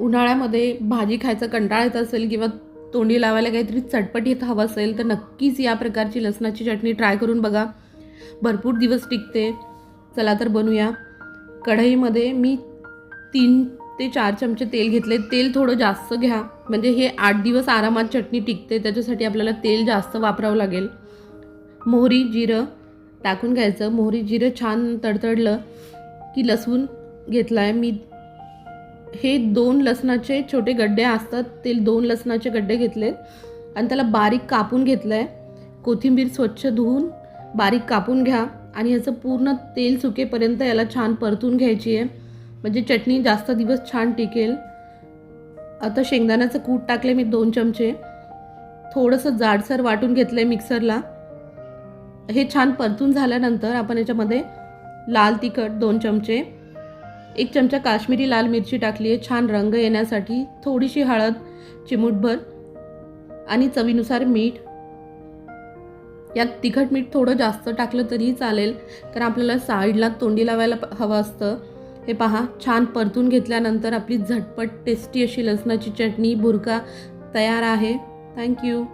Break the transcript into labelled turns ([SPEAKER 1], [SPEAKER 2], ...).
[SPEAKER 1] उन्हाळ्यामध्ये भाजी खायचा कंटाळ येत असेल किंवा तोंडी लावायला काहीतरी चटपटीत हवं असेल तर नक्कीच या प्रकारची लसणाची चटणी ट्राय करून बघा. भरपूर दिवस टिकते. चला तर बनवूया कढईमध्ये मी तीन ते चार चमचे तेल घेतले. तेल थोडं जास्त घ्या. म्हणजे हे आठ दिवस आरामात चटणी टिकते त्याच्यासाठी आपल्याला तेल जास्त वापरावं लागेल. मोहरी जिरं टाकून घ्यायचं. मोहरी जिरं छान तडतडलं की लसूण घेतला आहे मी हे दोन लसणाचे छोटे गड्डे असतात. ते दोन लसणाचे गड्डे घेतलेत. आणि त्याला बारीक कापून घेतलं आहे कोथिंबीर स्वच्छ धुवून बारीक कापून घ्या. आणि ह्याचं पूर्ण तेल सुकेपर्यंत याला छान परतून घ्यायची आहे. म्हणजे चटणी जास्त दिवस छान टिकेल. आता शेंगदाण्याचं कूट टाकले मी दोन चमचे. थोडंसं जाडसर वाटून घेतलं आहे मिक्सरला. हे छान परतून झाल्यानंतर आपण याच्यामध्ये लाल तिखट दोन चमचे एक चमचा काश्मीरी लाल मिरची टाकली आहे. छान रंग येण्यासाठी थोडीशी हळद चिमूटभर आणि चवीनुसार मीठ. यात तिखट मीठ थोडं जास्त टाकलं तरीही चालेल कारण आपल्याला साईडला तोंडी लावायला हवं असतं. हे पहा छान परतून घेतल्यानंतर आपली झटपट टेस्टी अशी लसणाची चटणी बुरका तयार आहे. थँक्यू